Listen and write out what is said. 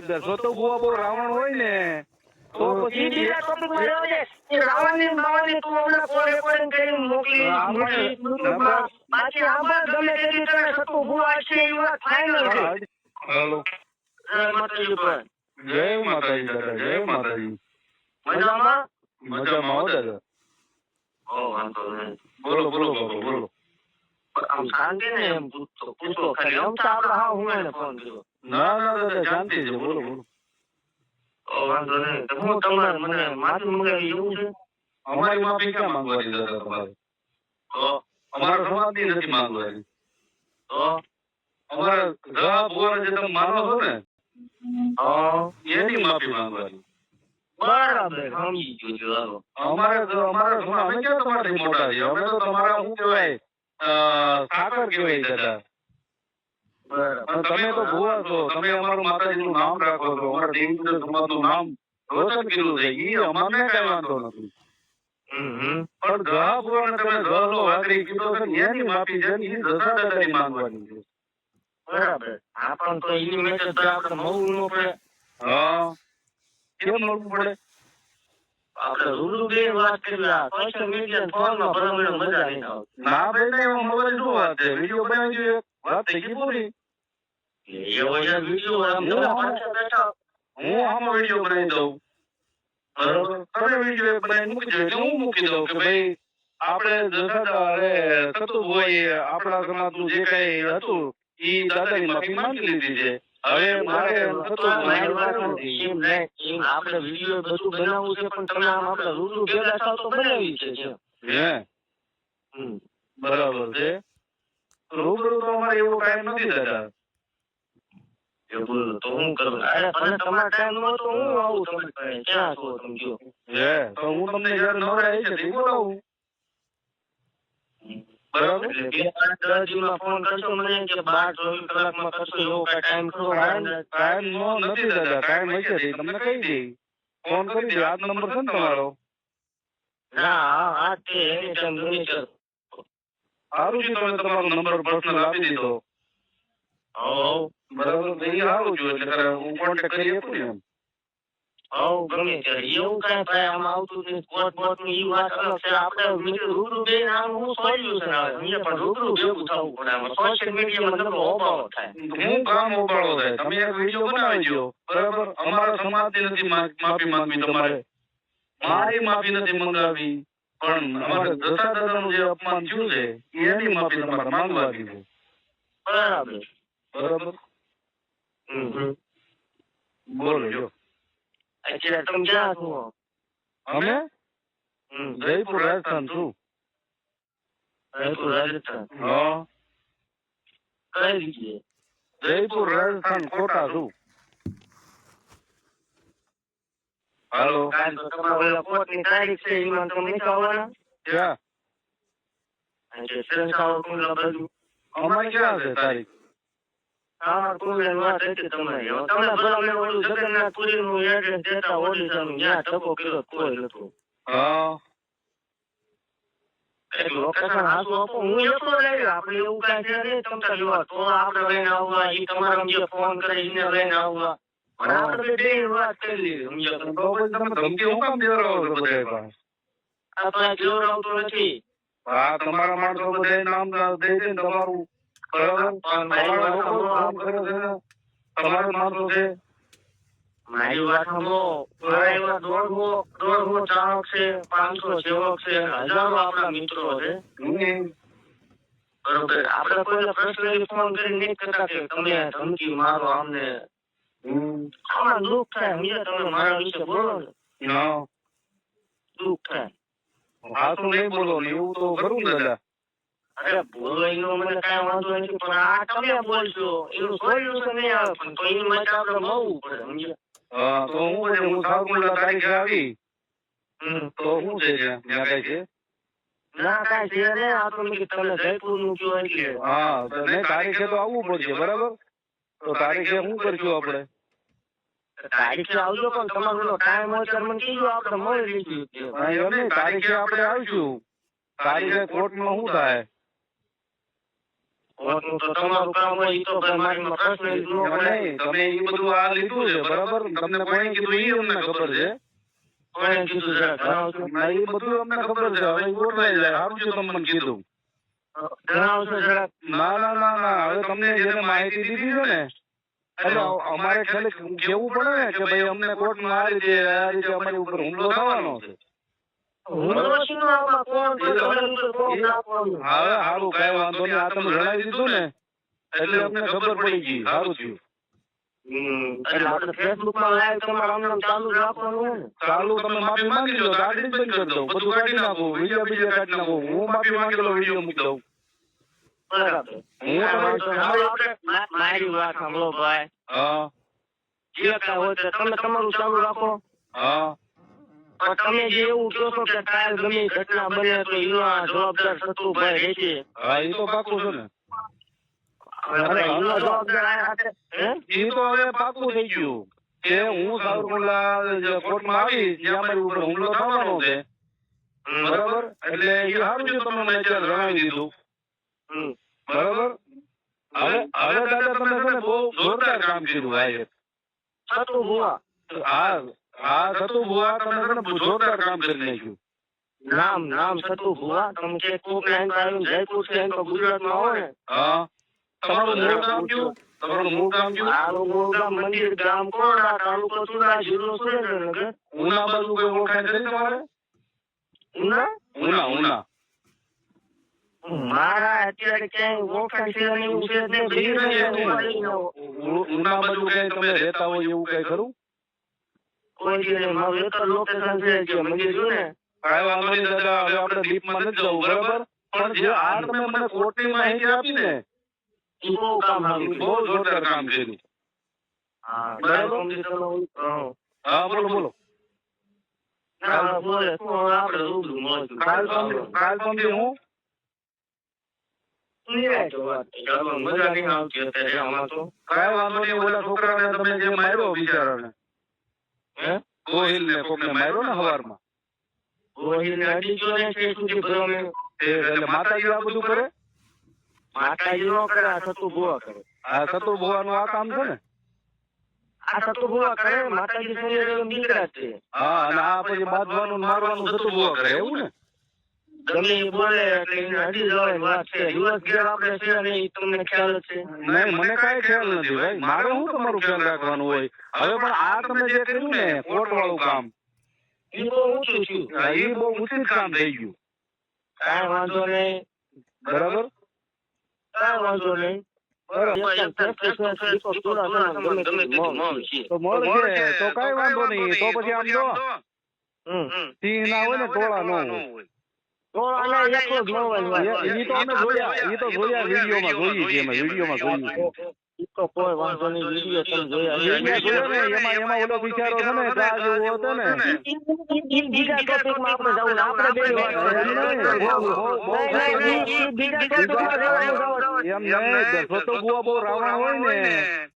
સોતો બુઆ બહુ રાવણ હોય ને તો પછી બીજા topic માં રહેવા દે. રાવણની ને બાવણની તું હમણાં call રેકોર્ડિંગ કરી મોકલી, મોકલી. બાકી આમાં ગમે તેટલી તને સત્તુ ભૂવા છે એ વાત final છે. હેલો. જય માતાજી ભાઈ. જય માતાજી દાદા જય માતાજી. મજામાં? મજામાં હો દાદા. ઓ, વાંધો નહીં. બોલો બોલો બાબા બોલો આમ શાંતિ ને એમ પૂછતો પૂછતો ખાલી આમ તો આપણે હા હું એને ફોન કર્યો. ના ના દાદા શાંતિ છે બોલો બોલો. વાંધો નહીં. હું તમારે મને માફી મંગાવી એવું છે. અમારી માફી ક્યાં માંગવાની દાદા તમારે? તો અમારા સમાજની નથી માંગવાની તો અમારા ગા બોર જે તમે માનો છો ને એની માફી માંગવાની. બરાબર સમજી ગયો છું, અમારે તો અમે ક્યાં તમારાથી મોટા છીએ? અમે તો તમારા શું કહેવાય? સાકર કહેવાય દાદા. બરાબર. તમે તો ભુવા છો. તમે અમારું માતાજીનું નામ રાખો છો. અમારા દેવીચંદ્ર સમાજનું નામ રોશન કર્યું છે. એ અમારને કઈ વાંધો નથી. પણ ગા ભુવાને તમે ગહલો વાગડી કીધો છે એની માફી છે ને દશા દાદાની માંગવાની છે. બરાબર. આપણ તો એની મેસેજ તો આપણે મળવું ન પડે. હા. કેમ મળવું પડે? આપણે રૂબરૂ બે વાત કરી આ સોશિયલ મીડિયા ફોનમાં ભરવાની મજા નહીં આવતી ના ભાઈ ને એમાં મોબાઈલ શું વાત છે. વીડિયો બનાવી દઈએ. વાત થઈ ગઈ પૂરી એવો જે વીડિયો આમ તમે પાસે બેઠા. હું આમાં વીડિયો બનાવી દઉં. બરોબર? તમે વીડિયો એટલે હું મૂકી દઉં કે ભાઈ આપણે અરે થતું હોય આપણા સમાજનું જે કઈ હતું ઈ દાદાની માફી માંગી લીધી છે. હવે મારે થતું આપણે વીડિયો બધું બનાવવું છે પણ તમે આમ આપણે રૂબરૂ ભેગા થાવ તો બનાવી છે હે? હમ. બરાબર છે. રૂબરૂ તો અમારે એવું ટાઈમ નથી દાદા. એવું તો હું કરું. અરે પણ તમારો ટાઈમ ન તો હું આવું તમે ક્યાં છો તમે? કયો હે તો હું તમને જયારે નવરાય છે તે બોલાવું બરાબર? એટલે બે પાંચ દસ દિવસમાં ફોન કરશો મને કે બાર ચોવીસ કલાકમાં કરશો એવો કઈ ટાઈમ ખરો ટાઈમ ટાઈમ નો નથી દાદા ટાઈમ હશે તે. તમને કહી દઈ. ફોન કરી દે આ નંબર છે ને તમારો? ના હા તે એની ટાઈમ ગણી છે સારું છે તમે તમારો નંબર પર્સનલ આપી દીધો. બરાબર તો એ સારું છે એટલે તારે હું કોન્ટેક્ટ કરી શકું ને હવ ગમે ત્યારે. એવું કાંઈ ભાઈ આમાં આવતું નથી. કોટ બોટની ઈ વાત અલગ છે. આપણે મિત્રો રૂબરૂ બે આમ હું સોલ્યુશન આવે. અહીંયા પણ રૂબરૂ ભેગું થવું પડે. આમાં સોશિયલ મીડિયામાં નકરો હોબાળો થાય. હું કામ ઉપાડો થાય. તમે એક વીડિયો બનાવી બરાબર? અમારા સમાજની નથી માફી માંગવી તમારે. મારી માફી નથી મંગાવી. પણ અમારે દશા દાદાનું જે અપમાન થયું છે એની માફી તમારે માંગવા દીધું. બરાબર બરાબર હમ. હમ. બોલો જો. અત્યારે તમે ક્યાં છો? અમે? હમ. જયપુર રાજસ્થાન છું. જયપુર રાજસ્થાન. હા. કઈ જગ્યાએ? જયપુર રાજસ્થાન કોટા છું. હાલો કાલ તો તમારા તારીખ છે એમાં તમે આવવાના ક્યાં? એટલે સંસ્થાઓ કુંડલા બાજુ. અમારે ક્યાં છે તારીખ? હા કુંડલાની વાત હતી તમારી. તમે ભલા મને ઓલું જગન્નાથપુરીનું એડ્રેસ દેતા ઓડિશાનું ત્યાં ટકો કર્યો તો કોઈ નતું. હા. એક લોકેશન હાસુ આપો હું એકલો લઈ આપણે એવું કાંઈ છે નહીં. તમતા લેવા તો આપણે લઈને આવવા ઈ તમારા જે ફોન કરે એને લઈને આવવા. પણ આપણે બે વાત કરી લીધી. સમજ્યા તમે? ધમકી હું કામ છો પાસે? આ તો આ જોવડાવતો નથી. હા તમારા માણસો બધા નામ દઈ દે તમારું તમારા વાત લોકો છે. મારી વાત સાંભળો. મારા એવા દોઢસો દોઢસો ચાહક છે પાંચસો સેવક છે હજારો આપણા મિત્રો છે. બરોબર. આપણે કોઈ પર્સનલી ફોન કરી નહીં કરતા કે તમે ધમકી મારો અમને. આમાં દુઃખ થાય સમજ્યા તમે મારા વિશે બોલો ને. દુઃખ થાય. નહીં બોલો ને એવું તો ખરું દાદા. અરે બોલો એનો મને કાંઈ વાંધો નથી પણ આ તમે બોલશો એનું સોલ્યુશન નહીં આવે પણ તો એની માટે આપણે મળવું પડે સમજ્યા? હા તો હું છે હું સાવરકુંડલા તારીખે આવી? તો શું છે ત્યાં ત્યાં છે? ના કાંઈ છે આ તો મેં કીધું તમે જયપુરનું કયો એટલે. હા નહીં તારીખે તો આવવું પડશે બરાબર? તો તારીખે શું કરશું આપણે? તારીખે આવજો પણ તમારો ટાઈમ હોય ત્યારે મને કીધું આપણે મળી હા, તારીખે આપણે આવીશું. તારીખે કોર્ટમાં શું થાય? બરાબર? તમને કોણે કીધું એ અમને ખબર છે? કોણે કીધું જરા એ બધું અમને ખબર છે. હવે ગોઠવાઈ જાય સારું છે તમને કીધું. જણાવશો જરા. ના ના ના ના. હવે તમને જેને માહિતી દીધી છે ને એટલે અમારે ખાલી કેવું પડે ને કે ભાઈ અમને કોર્ટમાં આ રીતે આ રીતે અમારી ઉપર હુમલો થવાનો છે. સારું તમે વીડિયો બીડીયો કાઢી હું. માફી માંગી વીડિયો મૂકી દઉં મારી સાંભળો ભાઈ જે કાંઈ હોય તમે તમારું ચાલુ રાખો હા. તમે જે એવું કહો છો કે કાલ ગમે ઘટના બને તો એનો આ જવાબદાર શત્રુભાઈ રહેશે. હા એ તો પાકું છે ને. અરે એનો જવાબદાર એ તો હવે પાકું થઈ ગયું. કે હું સાવરકુંડલા કોર્ટમાં આવી જ્યાં મારી ઉપર હુમલો થવાનો છે. બરાબર? એટલે એ સારું છે તમે મને અત્યારે જણાવી દીધું. હમ. બરાબર? હવે હવે દાદા તમે છે ને બહુ જોરદાર કામ કર્યું આ એક. શત્રુ ભુવા હા. હા સતુ ભુવા તમે છે ને જોરદાર કામ કરી નાખ્યું. નામ નામ સતુ ભુવા તમે કે કોક લાઈન પર આવીને જયપુરથી એમ તો ગુજરાતમાં આવો ને. હા. તમારું મૂળ ગામ કયું? તમારું મૂળ ગામ કયું? મારું મૂળ ગામ મંદિર ગામ કોડા તાલુકો સુરા જિલ્લો સુરેન્દ્રનગર ઉના બાજુ કોઈ ઓળખાણ કરી તમારે? ઉના? ઉના ઉના. મારા અત્યારે ક્યાંય ઓળખાણ છે એવું ન ઉના બાજુ કઈ તમે રહેતા હોય એવું કઈ ખરું? નહીં. મારું એક જ લોકેશન છે જે મંદિર છે ને કાંઈ વાંધો નહીં દાદા હવે આપણે ડીપમાં નથી જવું બરાબર પણ જે આ તમે મને કોર્ટની માહિતી આપી ને એ બહુ કામ આવ્યું. બહુ જોરદાર કામ છે હા, બરાબર. હા. હા બોલો બોલો. કાલ પંદર હું. મજા નહીં આવતી અત્યારે આમાં તો. કાંઈ વાંધો નહીં ઓલા છોકરાને તમે જે માર્યો બિચારાને હે? ગોહિલ ને કોકને માર્યો ને હવારમાં? ગોહિલને અડી ગયો ને કે સુધી ભરો ને એટલે માતાજી આ બધું કરે? માતાજી નો કરે, આ સતુ ભુવા કરે. આ સતુ ભુવાનું આ કામ છે ને? આ સતુ ભુવા કરે, માતાજી શરીર નીકળ્યા છે. હા, અને આ પછી બાંધવાનું મારવાનું સતુ ભુવા કરે, એવું ને? ગમે એ બોલે એટલે એને અડી જવાની વાત છે. દિવસ ઘેર આપણે છે ને એ તમને ખ્યાલ છે. નહીં મને કાંઈ ખ્યાલ નથી ભાઈ. મારે શું તમારું ખ્યાલ રાખવાનું હોય? હવે પણ આ તમે જે કર્યું ને કોર્ટ વાળું કામ એ બહુ ઊંચું છું એ બહુ ઉચિત કામ થઈ ગયું. કાંઈ વાંધો નહીં. બરાબર? કાંઈ વાંધો નહીં. છે. તો કઈ વાંધો નહીં. તો પછી આમ જો. સિંહ ના હોય ને ટોળા ન હોય. તો આને એકલો જ તો અમે જોયા એ તો જોયા વિડીયોમાં જોઈએ છીએ અમે વિડીયોમાં જોયું છે ઈ તો કોઈ વાંધો નહીં વીડિયો તમે જોયા વીડિયો જોયો ને એમાં એમાં ઓલો બિચારો છે ને ગા જેવો હતો ને બીજા ટોપિકમાં આપણે જવું ને બે એમ નહીં, બહુ રાવણ હોય ને